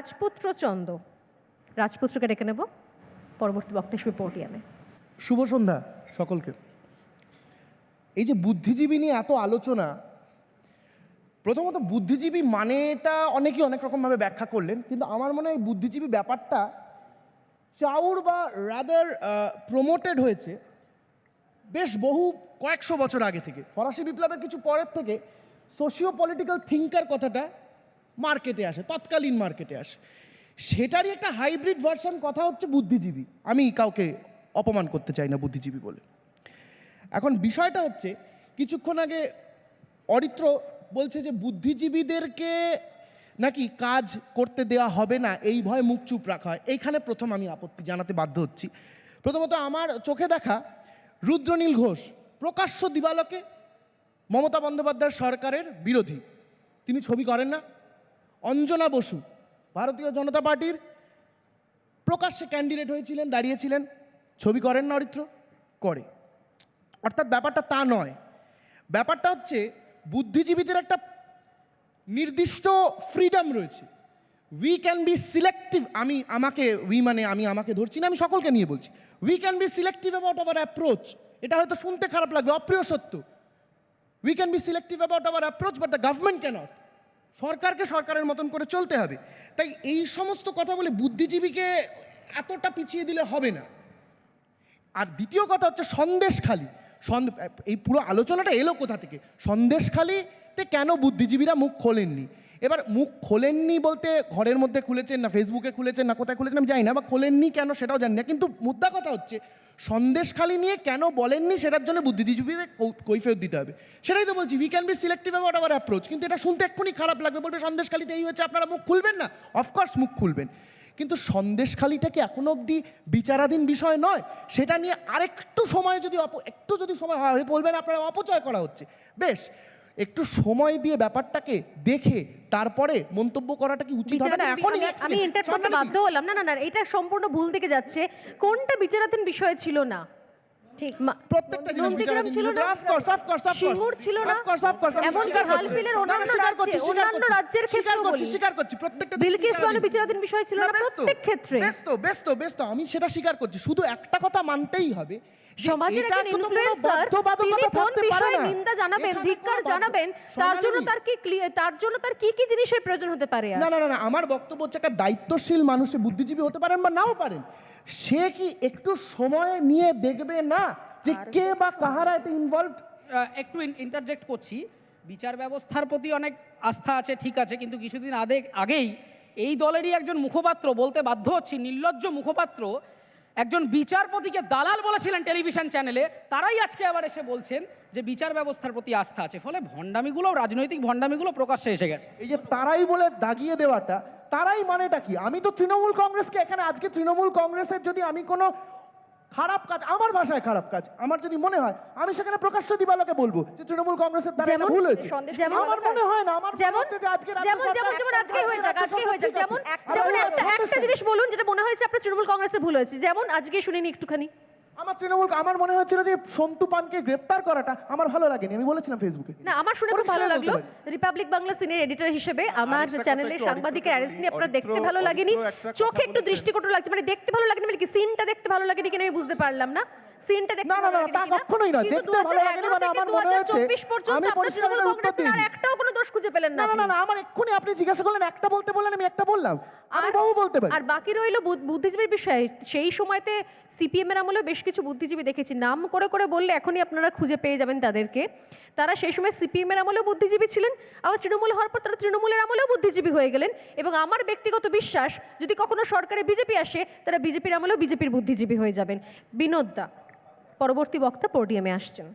রাজপুত্র চন্দ। রাজপুত্রকে ডেকে নেব। পরবর্তী বক্তা হিসেবে পোডিয়ামে। শুভ সন্ধ্যা সকলকে। এই যে বুদ্ধিজীবী নিয়ে এত আলোচনা, প্রথমত বুদ্ধিজীবী মানেটা অনেকেই অনেক রকমভাবে ব্যাখ্যা করলেন, কিন্তু আমার মনে হয় বুদ্ধিজীবী ব্যাপারটা চাউর বা রাদার প্রমোটেড হয়েছে বেশ বহু কয়েকশো বছর আগে থেকে। ফরাসি বিপ্লবের কিছু পরের থেকে সোশিও পলিটিক্যাল থিঙ্কার কথাটা মার্কেটে আসে, তৎকালীন মার্কেটে আসে। সেটারই একটা হাইব্রিড ভার্সন কথা হচ্ছে বুদ্ধিজীবী। আমি কাউকে অপমান করতে চাই না বুদ্ধিজীবী বলে। এখন বিষয়টা হচ্ছে, কিছুক্ষণ আগে অরিত্র বলছে যে বুদ্ধিজীবীদেরকে নাকি কাজ করতে দেওয়া হবে না, এই ভয়ে মুখ চুপ রাখা হয়। এইখানে প্রথম আমি আপত্তি জানাতে বাধ্য হচ্ছি। প্রথমত আমার চোখে দেখা রুদ্রনীল ঘোষ, প্রকাশ্য দিবালকে মমতা বন্দ্যোপাধ্যায় সরকারের বিরোধী। তিনি ছবি করেন না অঞ্জনা বসু, ভারতীয় জনতা পার্টির প্রকাশ্যে ক্যান্ডিডেট হয়েছিলেন, দাঁড়িয়েছিলেন। ছবি করেন না অরিত্র, করে। অর্থাৎ ব্যাপারটা তা নয়। ব্যাপারটা হচ্ছে, বুদ্ধিজীবীদের একটা নির্দিষ্ট ফ্রিডম রয়েছে। উই ক্যান বি সিলেক্টিভ আমি আমাকে উই মানে আমি আমাকে ধরছি না, আমি সকলকে নিয়ে বলছি। We can be selective about our approach এটা হয়তো শুনতে খারাপ লাগবে, অপ্রিয় সত্য। We can be selective about our approach but the government can't সরকারকে সরকারের মতন করে চলতে হবে। তাই এই সমস্ত কথা বলে বুদ্ধিজীবীকে এতটা পিছিয়ে দিলে হবে না। আর দ্বিতীয় কথা হচ্ছে সন্দেশখালি। খালি এই পুরো আলোচনাটা এলো কোথা থেকে? সন্দেশখালিতে কেন বুদ্ধিজীবীরা মুখ খোলেননি? এবার মুখ খোলেননি বলতে ঘরের মধ্যে খুলেছেন না ফেসবুকে খুলেছেন না কোথায় খুলেছেন আমি জানি না, বা খোলেননি কেন সেটাও জানি না, কিন্তু মুদ্রা কথা হচ্ছে সন্দেশখালি নিয়ে কেন বলেননি সেটার জন্য বুদ্ধিজীবীদের কৌ- কৈফিয়ত দিতে হবে। সেটাই তো বলছি we can be selective about our approach কিন্তু এটা শুনতে এক্ষুনি খারাপ লাগবে, বলবে সন্দেশখালিতে এই হচ্ছে আপনারা মুখ খুলবেন না? অফকোর্স মুখ খুলবেন। কিন্তু সন্দেশখালিটা কি এখনও অবধি বিচারাধীন বিষয় নয়? সেটা নিয়ে আরেকটু সময় যদি অপ- একটু যদি সময় হয় বলবেন আপনারা অপচয় করা হচ্ছে। বেশ একটু সময় দিয়ে ব্যাপারটাকে দেখে তারপরে মন্তব্য করাটা কি উচিত হবে না? এখনই আমি- ইন্টার করতে বাধ্য হলাম। না না না এটা সম্পূর্ণ ভুল থেকে যাচ্ছে। কোনটা বিচারাধীন বিষয় ছিল না? ঠিক। প্রত্যেকটা জিনিস ছিল না? ছিল না? Of course, of course, আমি এমনকি স্বীকার করছি। হালফিলের না, না, অন্যান্য রাজ্যে অন্যান্য রাজ্যের ক্ষেত্রে বলি। স্বীকার করছি প্রত্যেকটা বিলকিস বানু বিচারাধীন। বিষয় ছিল না প্রত্যেক ক্ষেত্রে। বেশ তো বেশ তো বেশ তো আমি সেটা স্বীকার করছি। শুধু একটা কথা মানতেই হবে সমাজের একজন ইনফ্লুয়েন্সার তিনি কোন বিষয়ে নিন্দা জানাবেন ধিক্কার জানাবেন তার জন্য তার কি তার জন্য তার কি কি জিনিসের প্রয়োজন হতে পারে না না না আমার বক্তব্য হচ্ছে একটা দায়িত্বশীল মানুষে বুদ্ধিজীবী হতে পারেন বা নাও পারেন। সে কি একটু সময় নিয়ে দেখবে না যে কে বা কাহারা এতে ইনভলভ একটু ইন্টারজেক্ট করছি। বিচার ব্যবস্থার প্রতি অনেক আস্থা আছে ঠিক আছে কিন্তু কিছুদিন আগে আগেই এই দলেরই একজন মুখপাত্র বলতে বাধ্য হচ্ছি নির্লজ্জ মুখপাত্র একজন বিচারপতিকে দালাল বলেছিলেন টেলিভিশন চ্যানেলে, তারাই আজকে আবার এসে বলছেন যে বিচার ব্যবস্থার প্রতি আস্থা আছে। ফলে ভণ্ডামিগুলো রাজনৈতিক ভণ্ডামিগুলো প্রকাশ্যে এসে গেছে। এই যে তারাই বলে দাগিয়ে দেওয়াটা, তারাই মানেটা কি? আমি তো তৃণমূল কংগ্রেসকে এখানে, আজকে তৃণমূল কংগ্রেসের যদি আমি কোনো খারাপ কাজ আমার ভাষায় খারাপ কাজ। আমার যদি মনে হয় আমি সেখানে প্রকাশ্য দিবালকে বলব যে তৃণমূল কংগ্রেসের দ্বারা এটা? ভুল হয়েছে? আমার মনে হয় না আমার যেমন হচ্ছে যে আজকে যেমন যেমন যেমন আজকে হয়ে যাক আজকে হয়ে যাক। যেমন যেমন একটা একটা জিনিস বলুন যেটা মনে হয়েছে আপনার তৃণমূল কংগ্রেসের ভুল হয়েছে। যেমন আজকে শুনিনি একটুখানি। আমার তৃণমূল আমার মনে হয়েছিল যে সন্তু পানকে গ্রেপ্তার করাটা আমার ভালো লাগেনি। আমি বলেছিলাম ফেসবুকে না আমার শুনে খুব ভালো লাগল। রিপাবলিক বাংলা সিনিয়র এডিটর হিসেবে আমার একটু সাংবাদিকের অ্যারেস্ট নিয়ে আপনার দেখতে ভালো লাগেনি। চোখে একটু। দৃষ্টিকটু লাগছে। মানে দেখতে ভালো লাগেনি মানে কি সিনটা দেখতে ভালো লাগেনি কিনা আমি বুঝতে পারলাম না। সিনটা দেখতে না, না, না, তা কখনোই। কিন্তু দেখতে ভালো লাগেনি মানে আমার মনে হয়েছে, 2024 পর্যন্ত আমি পরিষ্কার উত্তর দিইনি। একটাও কোনো দোষ খুঁজে পেলেন না না না না আমার এক্ষুনি আপনি জিজ্ঞাসা করলেন একটা বলতে বললেন আমি একটা বললাম। আমি বহু বলতে পারি। আর বাকি রইল বুদ- বুদ্ধিজীবীর বিষয়ে। সেই সময়তে সিপিএম এর আমলে বেশ কিছু বুদ্ধিজীবী দেখেছি। নাম করে করে বললে এখনই আপনারা খুঁজে পেয়ে যাবেন তাদেরকে। তারা সেই সময় সিপিএম এর আমলেও বুদ্ধিজীবী ছিলেন। আবার তৃণমূল হওয়ার পর তারা তৃণমূলের আমলেও বুদ্ধিজীবী হয়ে গেলেন। এবং আমার ব্যক্তিগত বিশ্বাস যদি কখনো সরকারে বিজেপি আসে তারা বিজেপির আমলেও বিজেপির বুদ্ধিজীবী হয়ে যাবেন। বিনোদ দা পরবর্তী বক্তা পোডিয়ামে আসছেন।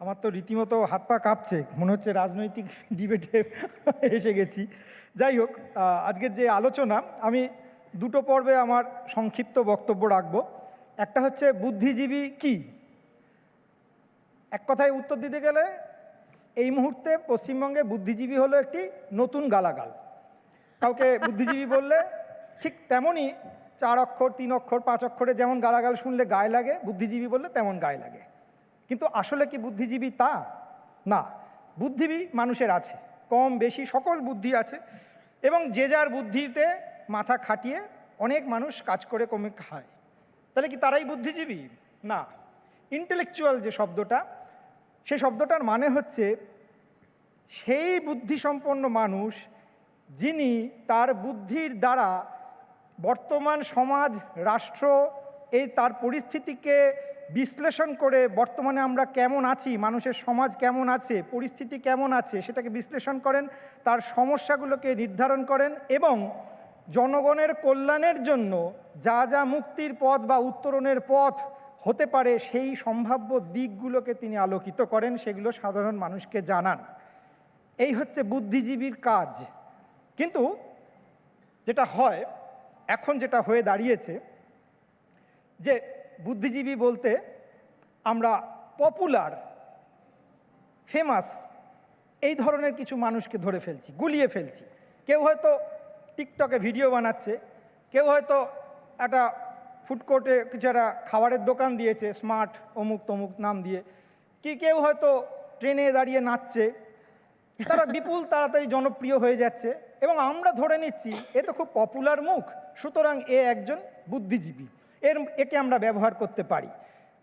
আমার তো রীতিমতো হাত পা কাঁপছে, মনে হচ্ছে রাজনৈতিক ডিবেটে এসে গেছি। যাই হোক আজকের যে আলোচনা, আমি দুটো পর্বে আমার সংক্ষিপ্ত বক্তব্য রাখব। একটা হচ্ছে বুদ্ধিজীবী কি? এক কথায় উত্তর দিতে গেলে, এই মুহূর্তে পশ্চিমবঙ্গে বুদ্ধিজীবী হলো একটি নতুন গালাগাল। কাউকে বুদ্ধিজীবী বললে ঠিক তেমনই চার অক্ষর, তিন অক্ষর, পাঁচ অক্ষরে যেমন গালাগাল শুনলে গায়ে লাগে, বুদ্ধিজীবী বললে তেমন গায়ে লাগে। কিন্তু আসলে কি বুদ্ধিজীবী তা? না বুদ্ধিজীবী মানুষের আছে, কম, বেশি, সকল বুদ্ধি আছে এবং যে যার বুদ্ধিতে মাথা খাটিয়ে অনেক মানুষ কাজ করে কমে খায়। তাহলে কি তারাই বুদ্ধিজীবী? না ইন্টেলেকচুয়াল যে শব্দটা, সে শব্দটার মানে হচ্ছে সেই বুদ্ধিসম্পন্ন মানুষ যিনি তার বুদ্ধির দ্বারা বর্তমান সমাজ, রাষ্ট্র, এই তার পরিস্থিতিকে বিশ্লেষণ করে বর্তমানে আমরা কেমন আছি, মানুষের সমাজ কেমন আছে, পরিস্থিতি কেমন আছে সেটাকে বিশ্লেষণ করেন, তার সমস্যাগুলোকে নির্ধারণ করেন এবং জনগণের কল্যাণের জন্য যা যা মুক্তির পথ বা উত্তরণের পথ হতে পারে সেই সম্ভাব্য দিকগুলোকে তিনি আলোকিত করেন, সেগুলো সাধারণ মানুষকে জানান। এই হচ্ছে বুদ্ধিজীবীর কাজ। কিন্তু যেটা হয়, এখন যেটা হয়ে দাঁড়িয়েছে যে বুদ্ধিজীবী বলতে আমরা পপুলার ফেমাস এই ধরনের কিছু মানুষকে ধরে ফেলছি, গুলিয়ে ফেলছি। কেউ হয়তো টিকটকে ভিডিও বানাচ্ছে, কেউ হয়তো একটা ফুডকোর্টে কিছু একটা খাবারের দোকান দিয়েছে স্মার্ট অমুক তমুক নাম দিয়ে। কি কেউ হয়তো ট্রেনে দাঁড়িয়ে নাচছে, তারা বিপুল তাড়াতাড়ি জনপ্রিয় হয়ে যাচ্ছে এবং আমরা ধরে নিচ্ছি, এ তো খুব পপুলার মুখ, সুতরাং এ একজন বুদ্ধিজীবী। এর, একে আমরা ব্যবহার করতে পারি।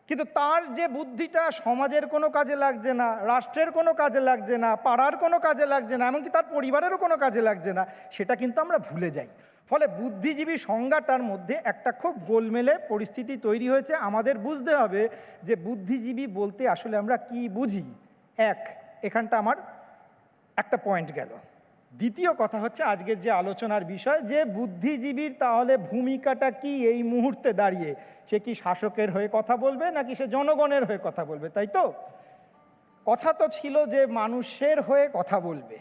কিন্তু তার যে বুদ্ধিটা সমাজের কোনো কাজে লাগছে না, রাষ্ট্রের কোনো কাজে লাগছে না, পাড়ার কোনো কাজে লাগছে না, এমনকি তার পরিবারেরও কোনো কাজে লাগছে না, সেটা কিন্তু আমরা ভুলে যাই। ফলে বুদ্ধিজীবী সংজ্ঞাটার মধ্যে একটা খুব গোলমেলে পরিস্থিতি তৈরি হয়েছে। আমাদের বুঝতে হবে যে বুদ্ধিজীবী বলতে আসলে আমরা কি বুঝি। এক, এখানটা আমার একটা পয়েন্ট গেল। দ্বিতীয় কথা হচ্ছে আজকের যে আলোচনার বিষয়, যে বুদ্ধিজীবীর তাহলে ভূমিকাটা কি এই মুহূর্তে দাঁড়িয়ে? সে কি শাসকের হয়ে কথা বলবে নাকি সে জনগণের হয়ে কথা বলবে, তাই তো? কথা তো ছিল যে মানুষের হয়ে কথা বলবে।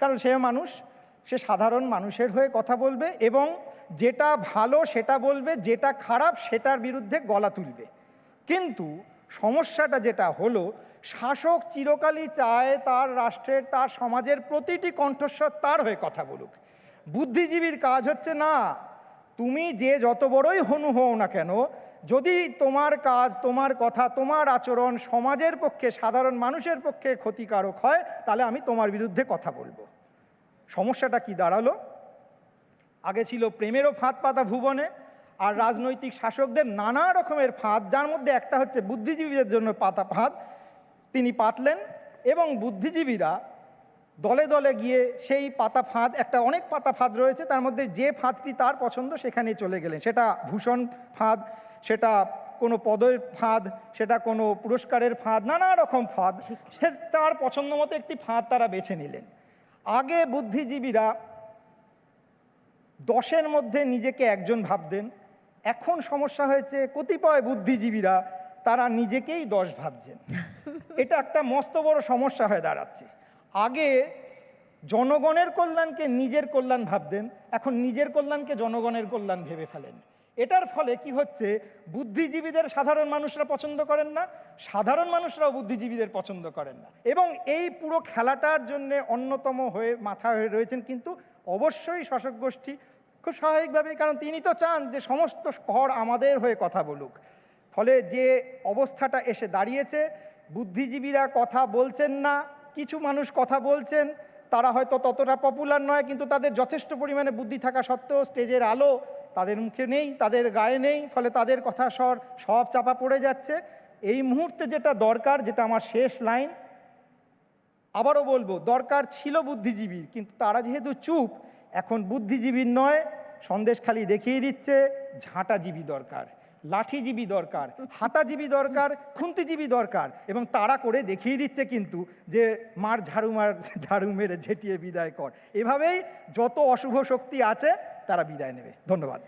কারণ সে মানুষ, সে সাধারণ মানুষের হয়ে কথা বলবে এবং যেটা ভালো সেটা বলবে, যেটা খারাপ সেটার বিরুদ্ধে গলা তুলবে। কিন্তু সমস্যাটা যেটা হলো, শাসক চিরকালই চায় তার রাষ্ট্রের, তার সমাজের প্রতিটি কণ্ঠস্বর তার হয়ে কথা বলুক। বুদ্ধিজীবীর কাজ হচ্ছে, না, তুমি যে যত বড়ই হনু হও না কেন, যদি তোমার কাজ, তোমার কথা, তোমার আচরণ সমাজের পক্ষে, সাধারণ মানুষের পক্ষে ক্ষতিকারক হয়, তাহলে আমি তোমার বিরুদ্ধে কথা বলব। সমস্যাটা কি দাঁড়াল? আগে ছিল প্রেমেরও ফাঁদ পাতা ভুবনে আর রাজনৈতিক শাসকদের নানা রকমের ফাঁদ যার মধ্যে একটা হচ্ছে বুদ্ধিজীবীদের জন্য পাতা ফাঁদ। তিনি পাতলেন এবং বুদ্ধিজীবীরা দলে দলে গিয়ে সেই পাতা ফাঁদ একটা অনেক পাতা ফাঁদ রয়েছে তার মধ্যে যে ফাঁদটি তার পছন্দ সেখানে চলে গেলেন। সেটা ভূষণ ফাঁদ সেটা কোনো পদের ফাঁদ সেটা কোনো পুরস্কারের ফাঁদ নানা রকম ফাঁদ। সে তার পছন্দ মতো একটি ফাঁদ তারা বেছে নিলেন। আগে বুদ্ধিজীবীরা দশের মধ্যে নিজেকে একজন ভাবতেন এখন সমস্যা হয়েছে কতিপয় বুদ্ধিজীবীরা তারা নিজেকেই দশ ভাবছেন। এটা একটা মস্ত বড় সমস্যা হয়ে দাঁড়াচ্ছে। আগে জনগণের কল্যাণকে নিজের কল্যাণ ভাবতেন এখন নিজের কল্যাণকে জনগণের কল্যাণ ভেবে ফেলেন। এটার ফলে কি হচ্ছে বুদ্ধিজীবীদের সাধারণ মানুষরা পছন্দ করেন না সাধারণ মানুষরাও বুদ্ধিজীবীদের পছন্দ করেন না। এবং এই পুরো খেলাটার জন্য অন্যতম হয়ে মাথা হয়ে রয়েছেন কিন্তু অবশ্যই শাসক গোষ্ঠী খুব স্বাভাবিকভাবে কারণ তিনি তো চান যে সমস্ত শহর আমাদের হয়ে কথা বলুক। ফলে যে অবস্থাটা এসে দাঁড়িয়েছে, বুদ্ধিজীবীরা কথা বলছেন না, কিছু মানুষ কথা বলছেন, তারা হয়তো ততটা পপুলার নয়, কিন্তু তাদের যথেষ্ট পরিমাণে বুদ্ধি থাকা সত্ত্বেও স্টেজের আলো তাদের মুখে নেই, তাদের গায়ে নেই, ফলে তাদের কথা স্বর সব চাপা পড়ে যাচ্ছে। এই মুহূর্তে যেটা দরকার, যেটা আমার শেষ লাইন, আবারও বলব, দরকার ছিল বুদ্ধিজীবীর, কিন্তু তারা যেহেতু চুপ এখন বুদ্ধিজীবীর নয় সন্দেশখালি দেখিয়ে দিচ্ছে, ঝাঁটাজীবী দরকার, লাঠিজীবী দরকার, হাতাজীবী দরকার, খুন্তিজীবী দরকার এবং তারা করে দেখিয়ে দিচ্ছে কিন্তু যে মার ঝাড়ু মার, ঝাড়ু মেরে ঝেঁটিয়ে বিদায় কর। এভাবেই যত অশুভ শক্তি আছে, তারা বিদায় নেবে। ধন্যবাদ।